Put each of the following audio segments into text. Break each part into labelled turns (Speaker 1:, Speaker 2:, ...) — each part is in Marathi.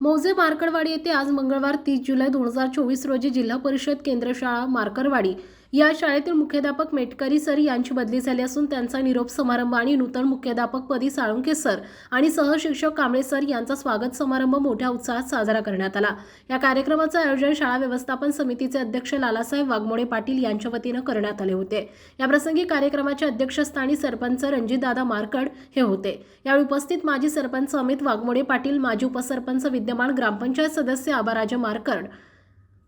Speaker 1: मौजे मार्कडवाडी येथे आज मंगळवार तीस जुलै दोन हजार चोवीस रोजी जिल्हा परिषद केंद्र शाळा मार्करवाडी या शाळेतील मुख्याध्यापक मेटकरी सर यांची बदली झाली असून त्यांचा निरोप समारंभ आणि नूतन मुख्याध्यापकपदी साळुंके सर आणि सहशिक्षक कांबळे सर यांचा स्वागत समारंभ मोठ्या उत्साहात साजरा करण्यात आला. या कार्यक्रमाचं आयोजन शाळा व्यवस्थापन समितीचे अध्यक्ष लालासाहेब वाघमोडे पाटील यांच्या वतीनं करण्यात आले होते. याप्रसंगी कार्यक्रमाच्या अध्यक्षस्थानी सरपंच रणजितदादा मारकड हे होते. यावेळी उपस्थित माजी सरपंच अमित वाघमोडे पाटील माजी उपसरपंच विद्यमान ग्रामपंचायत सदस्य आबाराजे मारकड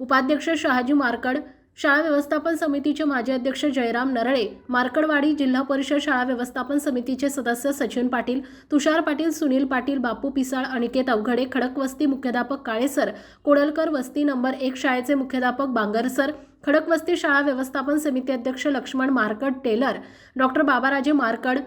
Speaker 1: उपाध्यक्ष शहाजी मारकड शाळा व्यवस्थापन समितीचे माजी अध्यक्ष जयराम नरळे मार्कडवाडी जिल्हा परिषद शाळा व्यवस्थापन समितीचे सदस्य सचिन पाटील तुषार पाटील सुनील पाटील बापू पिसाळ अनिकेत अवघडे खडकवस्ती मुख्याध्यापक काळेसर कोडलकर वस्ती नंबर एक शाळेचे मुख्याध्यापक बांगरसर खडकवस्ती शाळा व्यवस्थापन समिती अध्यक्ष लक्ष्मण मार्कड टेलर डॉक्टर बाबाराजे मार्कड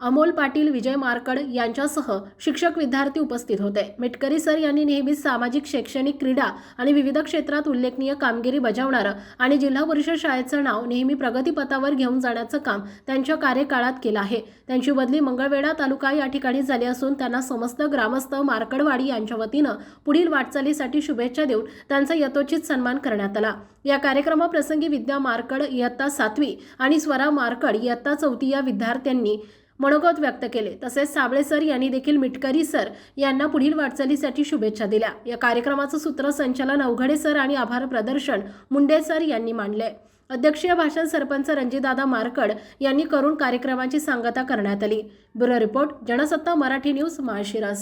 Speaker 1: अमोल पाटील विजय मारकड यांच्यासह शिक्षक विद्यार्थी उपस्थित होते. मिटकरी सर यांनी नेहमीच सामाजिक शैक्षणिक क्रीडा आणि विविध क्षेत्रात उल्लेखनीय कामगिरी बजावणारं आणि जिल्हा परिषद शाळेचं नाव नेहमी प्रगतीपथावर घेऊन जाण्याचं काम त्यांच्या कार्यकाळात केलं आहे. त्यांची बदली मंगळवेढा तालुका या ठिकाणी झाली असून त्यांना समस्त ग्रामस्थ मार्कडवाडी यांच्या वतीनं पुढील वाटचालीसाठी शुभेच्छा देऊन त्यांचा यथोचित सन्मान करण्यात आला. या कार्यक्रमाप्रसंगी विद्या मारकड इयत्ता सातवी आणि स्वरा मारकड इयत्ता चौथी या विद्यार्थ्यांनी मनोगत व्यक्त केले. तसेच साबळे सर यांनी देखील मिटकरी सर यांना पुढील वाटचालीसाठी शुभेच्छा दिल्या. या कार्यक्रमाचं सूत्रसंचालन अवघडे सर आणि आभार प्रदर्शन मुंडे सर यांनी मांडले. अध्यक्षीय भाषण सरपंच रणजितदादा मारकड यांनी करून कार्यक्रमाची सांगता करण्यात आली. Bureau report Jansatta Marathi news Malshiras.